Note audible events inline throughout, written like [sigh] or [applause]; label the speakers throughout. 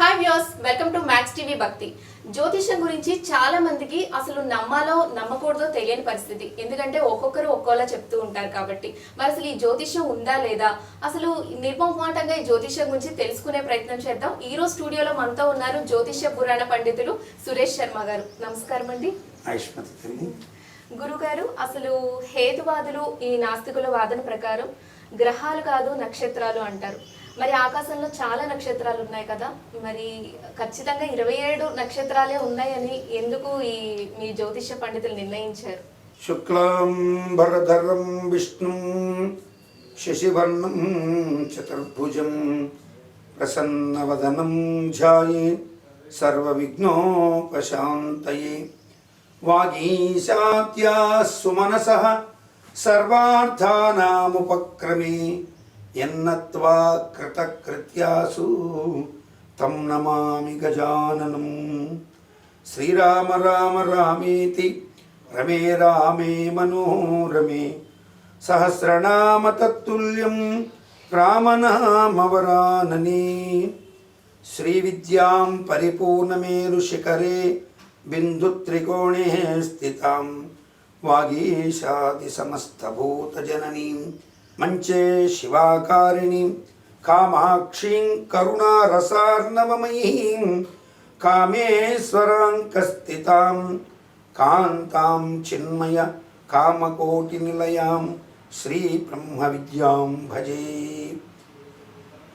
Speaker 1: Hi views welcome to Max TV భక్తి జ్యోతిషం గురించి చాలా మందికి అసలు నమ్మాలో నమ్మకూడదో తెలియని పరిస్థితి ఎందుకంటే ఒక్కొక్కరు ఒక్కోలా చెప్తూ ఉంటారు కాబట్టి మరి అసలు ఈ జ్యోతిషం ఉందా లేదా అసలు నిర్మోహమాటంగా ఈ జ్యోతిషం గురించి తెలుసుకునే ప్రయత్నం చేద్దాం ఈ రోజు స్టూడియోలో మనతో ఉన్నారు జ్యోతిష పురాణ పండితులు సురేష్ శర్మ గారు నమస్కారం అండి గురుగారు అసలు హేతువాదులు ఈ నాస్తికుల వాదన ప్రకారం గ్రహాలు కాదు నక్షత్రాలు అంటారు మరి ఆకాశంలో చాలా నక్షత్రాలు ఉన్నాయి కదా మరి ఖచ్చితంగా ఇరవై ఏడు నక్షత్రాలే ఉన్నాయని ఎందుకు ఈ మీ జ్యోతిష పండితులు నిర్ణయించారు
Speaker 2: శుక్లం భరధరం విష్ణు శశివర్ణం చతుర్భుజం ప్రసన్నవదనం ధ్యాయే విఘ్నోపశాంతయే వాగీశాత్యా సుమనస సర్వార్థానాముపక్రమే ఎన్నత్వా కృతకృత్యాసు తం నమామి గజాననం శ్రీరామ రామ రామేతి రమే రామే మనోరమే సహస్రనామ తత్తుల్యం రామనామవరానని శ్రీవిద్యాం పరిపూర్ణమేరుశిఖరే బిందుత్రికోణే స్థితాం వాగీశాది సమస్తభూతజననీం మంచే శివాకారిణీం కామాక్షీం కరుణారసార్ణవమయీం కామేశ్వరాంకస్థితాం కాంతాం చిన్మయ కామకోటినిలయాం శ్రీ బ్రహ్మ విద్యాం భజే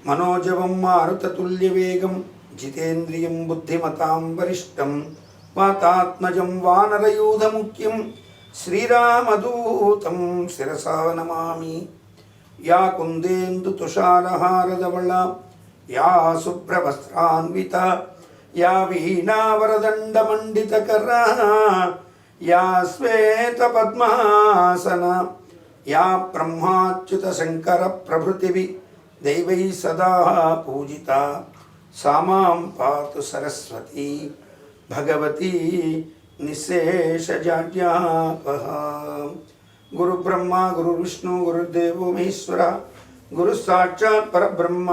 Speaker 2: మనోజవం మారుతతుల్యవేగం జితేంద్రియం బుద్ధిమతాం వరిష్టం వాతాత్మజం వానరయూధముఖ్యం శ్రీరామదూతం శిరసా నమామి యా కుందేందు తుషారహారదవళ యా శుభ్రవస్త్రాన్విత యా వీణావరదండమండితకర యా శ్వేతపద్మాసన యా బ్రహ్మాచ్యుతశంకర ప్రభృతివి దైవై సదా పూజిత సామాం పాతు సరస్వతి భగవతి నిశేషజాడ్యాపహ గురు బ్రహ్మ గురు విష్ణు గురుదేవో మహేశ్వర గురు సాక్షాత్ పరబ్రహ్మ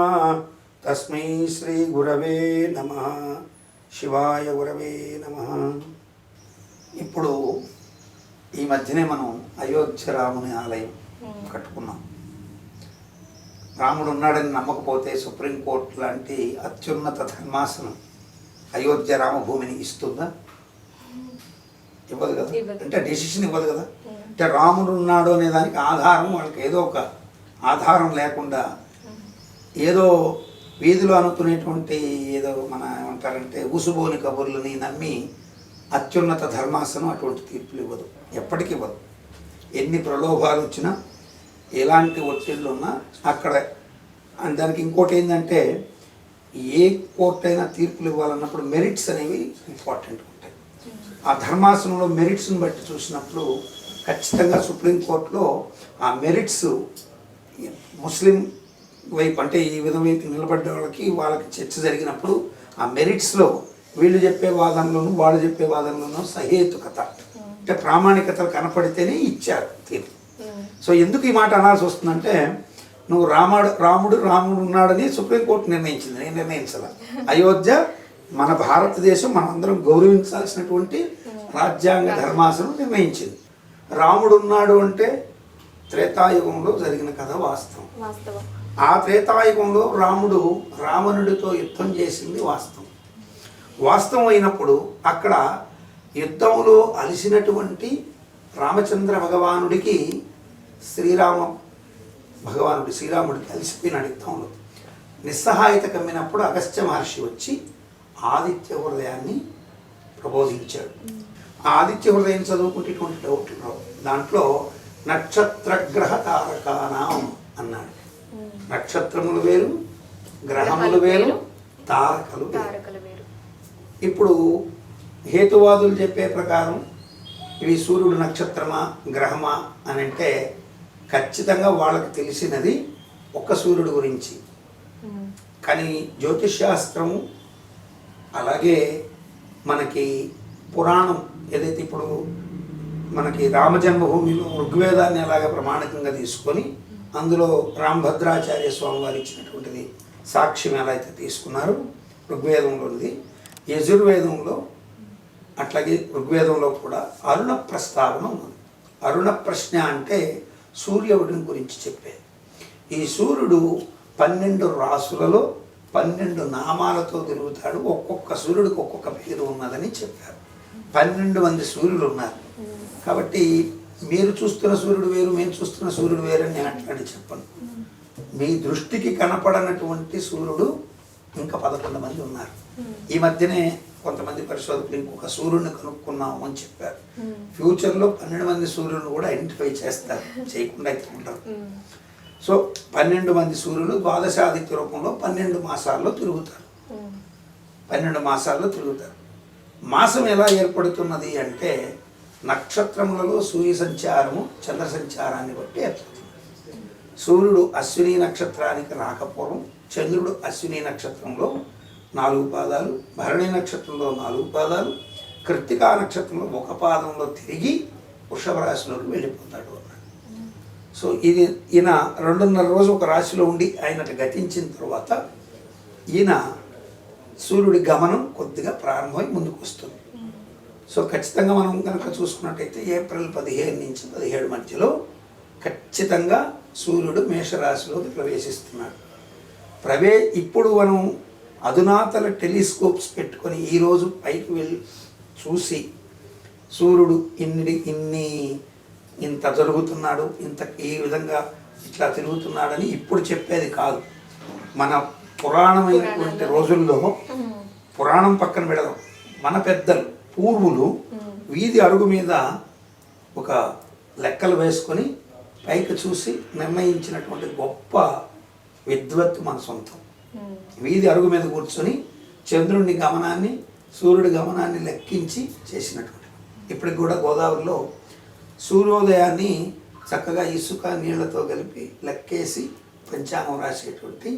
Speaker 2: తస్మై శ్రీ గురవే నమ శివాయ గురవే నమ ఇప్పుడు ఈ మధ్యనే మనం అయోధ్య రాముని ఆలయం కట్టుకున్నాం రాముడు ఉన్నాడని నమ్మకపోతే సుప్రీంకోర్టు లాంటి అత్యున్నత ధర్మాసనం అయోధ్య రామభూమిని ఇస్తుందా ఇవ్వదు కదా అంటే డెసిషన్ ఇవ్వదు కదా అంటే రాముడు ఉన్నాడు అనే దానికి ఆధారం వాళ్ళకి ఏదో ఒక ఆధారం లేకుండా ఏదో వీధిలో అనుకునేటువంటి ఏదో మన ఏమంటారంటే ఊసుబోని కబుర్లని నమ్మి అత్యున్నత ధర్మాసనం అటువంటి తీర్పులు ఇవ్వదు ఎప్పటికీ ఇవ్వదు ఎన్ని ప్రలోభాలు వచ్చినా ఎలాంటి ఒత్తిళ్ళు ఉన్నా అక్కడ దానికి ఇంకోటి ఏంటంటే ఏ కోర్టు అయినా తీర్పులు ఇవ్వాలన్నప్పుడు మెరిట్స్ అనేవి ఇంపార్టెంట్ ఆ ధర్మాసనంలో మెరిట్స్ని బట్టి చూసినప్పుడు ఖచ్చితంగా సుప్రీంకోర్టులో ఆ మెరిట్స్ ముస్లిం వైపు అంటే ఈ విధమైన నిలబడ్డ వాళ్ళకి వాళ్ళకి చర్చ జరిగినప్పుడు ఆ మెరిట్స్లో వీళ్ళు చెప్పే వాదనలోనూ వాళ్ళు చెప్పే వాదనలోనూ సహేతుకత అంటే ప్రామాణికతలు కనపడితేనే ఇచ్చారు తీర్పు hmm. సో ఎందుకు ఈ మాట అనాల్సి వస్తుందంటే నువ్వు రాముడు రాముడు రాముడు ఉన్నాడని సుప్రీంకోర్టు నిర్ణయించింది నేను నిర్ణయించాల [laughs] అయోధ్య మన భారతదేశం మనందరం గౌరవించాల్సినటువంటి రాజ్యాంగ ధర్మాసనం నిర్ణయించింది రాముడు ఉన్నాడు అంటే త్రేతాయుగంలో జరిగిన కథ వాస్తవం ఆ త్రేతాయుగంలో రాముడు రావణుడితో యుద్ధం చేసింది వాస్తవం వాస్తవం అయినప్పుడు అక్కడ యుద్ధంలో అలిసినటువంటి రామచంద్ర భగవానుడికి శ్రీరామ భగవానుడి శ్రీరాముడికి అలిసిపోయినాడు యుద్ధంలో నిస్సహాయత కమ్మినప్పుడు అగస్త్య మహర్షి వచ్చి ఆదిత్య హృదయాన్ని ప్రబోధించాడు ఆదిత్య హృదయం చదువుకుంటే డౌట్ దాంట్లో నక్షత్ర గ్రహ నక్షత్రగ్రహ తారకానాం అన్నాడు నక్షత్రములు వేరు గ్రహములు వేరు తారకలు వేరు ఇప్పుడు హేతువాదులు చెప్పే ప్రకారం ఇవి సూర్యుడు నక్షత్రమా గ్రహమా అని అంటే ఖచ్చితంగా వాళ్ళకి తెలిసినది ఒక్క సూర్యుడు గురించి కానీ జ్యోతిష్ శాస్త్రము అలాగే మనకి పురాణం ఏదైతే ఇప్పుడు మనకి రామజన్మభూమిలో ఋగ్వేదాన్ని అలాగే ప్రమాణికంగా తీసుకొని అందులో రామభద్రాచార్య స్వామి వారు ఇచ్చినటువంటిది సాక్ష్యం ఎలా అయితే తీసుకున్నారు ఋగ్వేదంలోనిది యజుర్వేదంలో అట్లాగే ఋగ్వేదంలో కూడా అరుణ ప్రస్తావన ఉంది అరుణ ప్రశ్న అంటే సూర్యుడిని గురించి చెప్పేది ఈ సూర్యుడు పన్నెండు రాసులలో పన్నెండు నామాలతో తిరుగుతాడు ఒక్కొక్క సూర్యుడికి ఒక్కొక్క పేరు ఉన్నదని చెప్పారు పన్నెండు మంది సూర్యులు ఉన్నారు కాబట్టి మీరు చూస్తున్న సూర్యుడు వేరు మేము చూస్తున్న సూర్యుడు వేరని అని అట్లాంటి చెప్పను మీ దృష్టికి కనపడనటువంటి సూర్యుడు ఇంకా పదకొండు మంది ఉన్నారు ఈ మధ్యనే కొంతమంది పరిశోధకులు ఇంకొక సూర్యుడిని కనుక్కున్నాము అని చెప్పారు ఫ్యూచర్లో పన్నెండు మంది సూర్యులను కూడా ఐడెంటిఫై చేస్తారు చేయకుండా అయితే ఉంటారు సో పన్నెండు మంది సూర్యులు ద్వాదశాదిత్య రూపంలో పన్నెండు మాసాల్లో తిరుగుతారు పన్నెండు మాసాల్లో తిరుగుతారు మాసం ఎలా ఏర్పడుతున్నది అంటే నక్షత్రములలో సూర్య సంచారము చంద్ర సంచారాన్ని బట్టి ఏర్పడుతుంది సూర్యుడు అశ్విని నక్షత్రానికి రాకపోవడం చంద్రుడు అశ్విని నక్షత్రంలో నాలుగు పాదాలు భరణి నక్షత్రంలో నాలుగు పాదాలు కృత్తికా నక్షత్రంలో ఒక పాదంలో తిరిగి వృషభ రాశిలోకి వెళ్ళిపోతాడు సో ఇది ఈయన రెండున్నర రోజు ఒక రాశిలో ఉండి ఆయన గతించిన తర్వాత ఈయన సూర్యుడి గమనం కొద్దిగా ప్రారంభమై ముందుకు వస్తుంది సో ఖచ్చితంగా మనం కనుక చూసుకున్నట్టయితే ఏప్రిల్ పదిహేను నుంచి పదిహేడు మధ్యలో ఖచ్చితంగా సూర్యుడు మేషరాశిలోకి ప్రవేశిస్తున్నాడు ప్రవే ఇప్పుడు మనం అధునాతన టెలిస్కోప్స్ పెట్టుకొని ఈరోజు పైకి వెళ్ళి చూసి సూర్యుడు ఇన్ని ఇన్ని ఇంత జరుగుతున్నాడు ఇంత ఈ విధంగా ఇట్లా తిరుగుతున్నాడని ఇప్పుడు చెప్పేది కాదు మన పురాణమైనటువంటి రోజుల్లో పురాణం పక్కన పెడదాం మన పెద్దలు పూర్వులు వీధి అడుగు మీద ఒక లెక్కలు వేసుకొని పైకి చూసి నిర్ణయించినటువంటి గొప్ప విద్వత్తు మన సొంతం వీధి అరుగు మీద కూర్చొని చంద్రుడిని గమనాన్ని సూర్యుడి గమనాన్ని లెక్కించి చేసినటువంటి ఇప్పటికి కూడా గోదావరిలో సూర్యోదయాన్ని చక్కగా ఇసుక నీళ్లతో కలిపి లెక్కేసి పంచాంగం రాసేటువంటి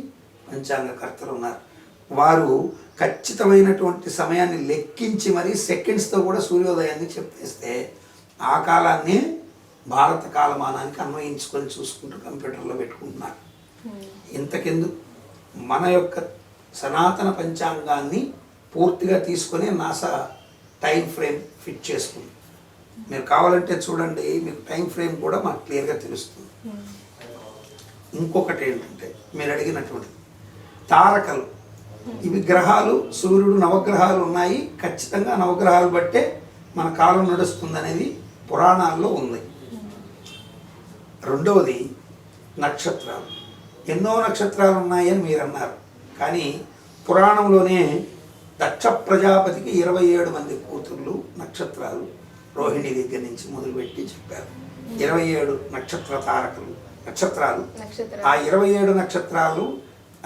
Speaker 2: పంచాంగకర్తలు ఉన్నారు వారు ఖచ్చితమైనటువంటి సమయాన్ని లెక్కించి మరి సెకండ్స్తో కూడా సూర్యోదయాన్ని చెప్పేస్తే ఆ కాలాన్ని భారత కాలమానానికి అన్వయించుకొని చూసుకుంటూ కంప్యూటర్లో పెట్టుకుంటున్నారు hmm. ఇంతకెందు మన యొక్క సనాతన పంచాంగాన్ని పూర్తిగా తీసుకొని నాసా టైం ఫ్రేమ్ ఫిట్ చేసుకుంది మీరు కావాలంటే చూడండి మీకు టైం ఫ్రేమ్ కూడా మాకు క్లియర్గా తెలుస్తుంది hmm. ఇంకొకటి ఏంటంటే మీరు అడిగినటువంటి తారకలు ఇవి గ్రహాలు సూర్యుడు నవగ్రహాలు ఉన్నాయి ఖచ్చితంగా నవగ్రహాలు బట్టే మన కాలం నడుస్తుంది అనేది పురాణాల్లో ఉంది రెండవది నక్షత్రాలు ఎన్నో నక్షత్రాలు ఉన్నాయని మీరు అన్నారు కానీ పురాణంలోనే దక్ష ప్రజాపతికి ఇరవై ఏడు మంది కూతుళ్ళు నక్షత్రాలు రోహిణి దగ్గర నుంచి మొదలుపెట్టి చెప్పారు ఇరవై ఏడు నక్షత్ర తారకులు నక్షత్రాలు ఆ ఇరవై ఏడు నక్షత్రాలు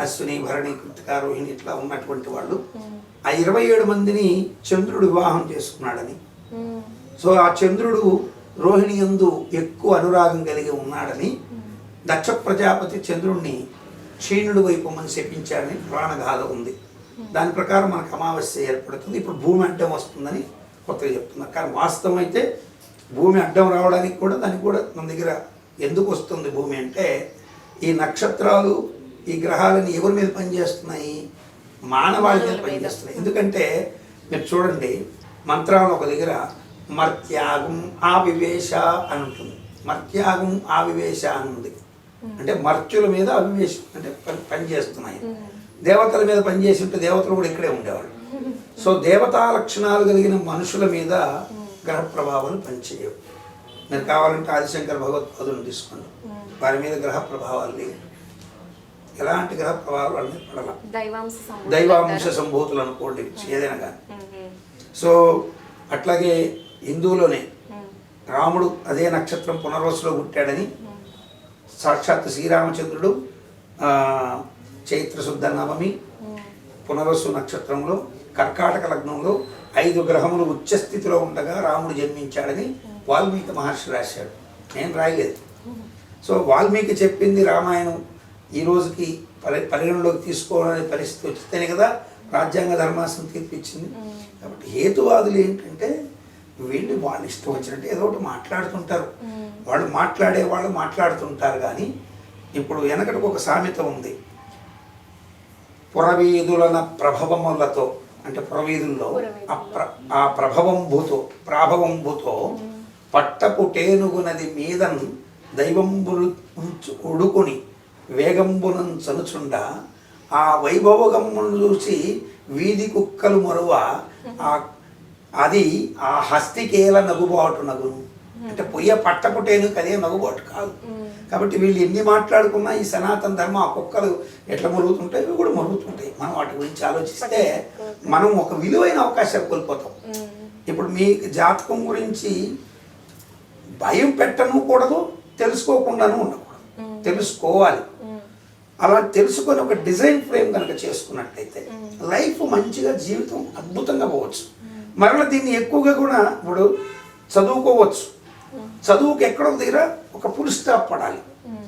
Speaker 2: అశ్విని భరణి కృతిక రోహిణి ఇట్లా ఉన్నటువంటి వాళ్ళు ఆ ఇరవై ఏడు మందిని చంద్రుడు వివాహం చేసుకున్నాడని సో ఆ చంద్రుడు రోహిణి ఎందు ఎక్కువ అనురాగం కలిగి ఉన్నాడని దక్ష ప్రజాపతి చంద్రుణ్ణి క్షీణుడు వైపు మనం శపించాడని పురాణగాథ ఉంది దాని ప్రకారం మనకు అమావాస్య ఏర్పడుతుంది ఇప్పుడు భూమి అడ్డం వస్తుందని కొత్తగా చెప్తున్నా కానీ వాస్తవం అయితే భూమి అడ్డం రావడానికి కూడా దానికి కూడా మన దగ్గర ఎందుకు వస్తుంది భూమి అంటే ఈ నక్షత్రాలు ఈ గ్రహాలని ఎవరి మీద పనిచేస్తున్నాయి మానవాళి మీద పనిచేస్తున్నాయి ఎందుకంటే మీరు చూడండి మంత్రాలు ఒక దగ్గర మర్త్యాగం ఆవివేశ అని ఉంటుంది మర్త్యాగం ఆవివేశ అని ఉంది అంటే మర్త్యుల మీద అవివేశం అంటే పని పనిచేస్తున్నాయి దేవతల మీద పనిచేసి ఉంటే దేవతలు కూడా ఇక్కడే ఉండేవాళ్ళు సో దేవతా లక్షణాలు కలిగిన మనుషుల మీద గ్రహ ప్రభావాలు పనిచేయవు మీరు కావాలంటే ఆదిశంకర భగవత్పాదులను తీసుకోండి వారి మీద గ్రహ ప్రభావాలు లేవు ఎలాంటి గ్రహ ప్రభావాలు అనేది
Speaker 1: పడాల
Speaker 2: దైవాంశ సంభూతులు అనుకోండి ఏదైనా కానీ సో అట్లాగే హిందువులోనే రాముడు అదే నక్షత్రం పునర్వసులో పుట్టాడని సాక్షాత్ శ్రీరామచంద్రుడు చైత్రశుద్ధ నవమి పునర్వసు నక్షత్రంలో కర్కాటక లగ్నంలో ఐదు గ్రహములు ఉచ్చస్థితిలో ఉండగా రాముడు జన్మించాడని వాల్మీకి మహర్షి రాశాడు నేను రాయలేదు సో వాల్మీకి చెప్పింది రామాయణం ఈ రోజుకి పరి పరిగణలోకి తీసుకోవాలనే పరిస్థితి వచ్చితేనే కదా రాజ్యాంగ ధర్మాసనం తీర్పిచ్చింది కాబట్టి హేతువాదులు ఏంటంటే వీళ్ళు వాళ్ళు ఇష్టం వచ్చినట్టు ఏదో ఒకటి మాట్లాడుతుంటారు వాళ్ళు మాట్లాడే వాళ్ళు మాట్లాడుతుంటారు కానీ ఇప్పుడు వెనకటికి ఒక సామెత ఉంది పురవీధులన ప్రభవములతో అంటే పురవీధుల్లో ఆ భూతో పట్టపు టేనుగునది మీద దైవంబులు ఉంచు ఉడుకుని వేగంబునం చనుచుండ ఆ వైభవగమ్మును చూసి వీధి కుక్కలు మరువ అది ఆ హస్తికేల నగుబాటు నగును అంటే పొయ్య పట్టపుటేను కదే మగబోటు కాదు కాబట్టి వీళ్ళు ఎన్ని మాట్లాడుకున్నా ఈ సనాతన ధర్మం ఆ కుక్కలు ఎట్లా మరుగుతుంటాయి ఇవి కూడా మరుగుతుంటాయి మనం వాటి గురించి ఆలోచిస్తే మనం ఒక విలువైన అవకాశం కోల్పోతాం ఇప్పుడు మీ జాతకం గురించి భయం పెట్టనుకూడదు తెలుసుకోకుండాను ఉండకూడదు తెలుసుకోవాలి అలా తెలుసుకొని ఒక డిజైన్ ఫ్రేమ్ కనుక చేసుకున్నట్లయితే లైఫ్ మంచిగా జీవితం అద్భుతంగా పోవచ్చు మరలా దీన్ని ఎక్కువగా కూడా ఇప్పుడు చదువుకోవచ్చు చదువుకి ఎక్కడో దగ్గర ఒక ఫుల్ స్టాప్ పడాలి hmm.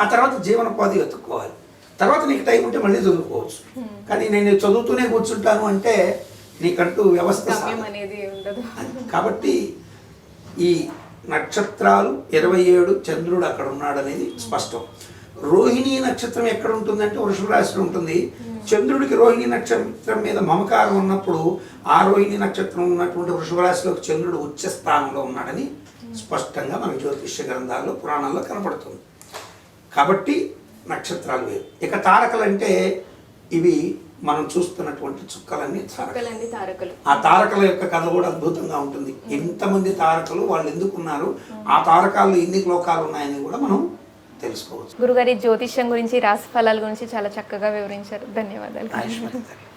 Speaker 2: ఆ తర్వాత జీవనోపాధి వెతుక్కోవాలి తర్వాత నీకు టైం ఉంటే మళ్ళీ చదువుకోవచ్చు hmm. కానీ నేను చదువుతూనే కూర్చుంటాను అంటే నీకంటూ వ్యవస్థ కాబట్టి ఈ నక్షత్రాలు ఇరవై ఏడు చంద్రుడు అక్కడ ఉన్నాడు అనేది hmm. స్పష్టం రోహిణి నక్షత్రం ఎక్కడ ఉంటుందంటే వృషభరాశిలో ఉంటుంది చంద్రుడికి రోహిణి నక్షత్రం మీద మమకారం ఉన్నప్పుడు ఆ రోహిణి నక్షత్రం ఉన్నటువంటి వృషభరాశిలోకి చంద్రుడు ఉచ్చ స్థానంలో ఉన్నాడని స్పష్టంగా మన జ్యోతిష్య గ్రంథాల్లో పురాణాల్లో కనపడుతుంది కాబట్టి నక్షత్రాలు వేరు ఇక తారకలు అంటే ఇవి మనం చూస్తున్నటువంటి చుక్కలన్నీ తారకలు ఆ తారకల యొక్క కథ కూడా అద్భుతంగా ఉంటుంది ఎంతమంది తారకలు వాళ్ళు ఎందుకున్నారు ఆ తారకాలు ఎన్ని లోకాలు ఉన్నాయని కూడా మనం తెలుసుకోవచ్చు గురుగారి
Speaker 1: జ్యోతిష్యం గురించి రాశి ఫలాల గురించి చాలా చక్కగా వివరించారు ధన్యవాదాలు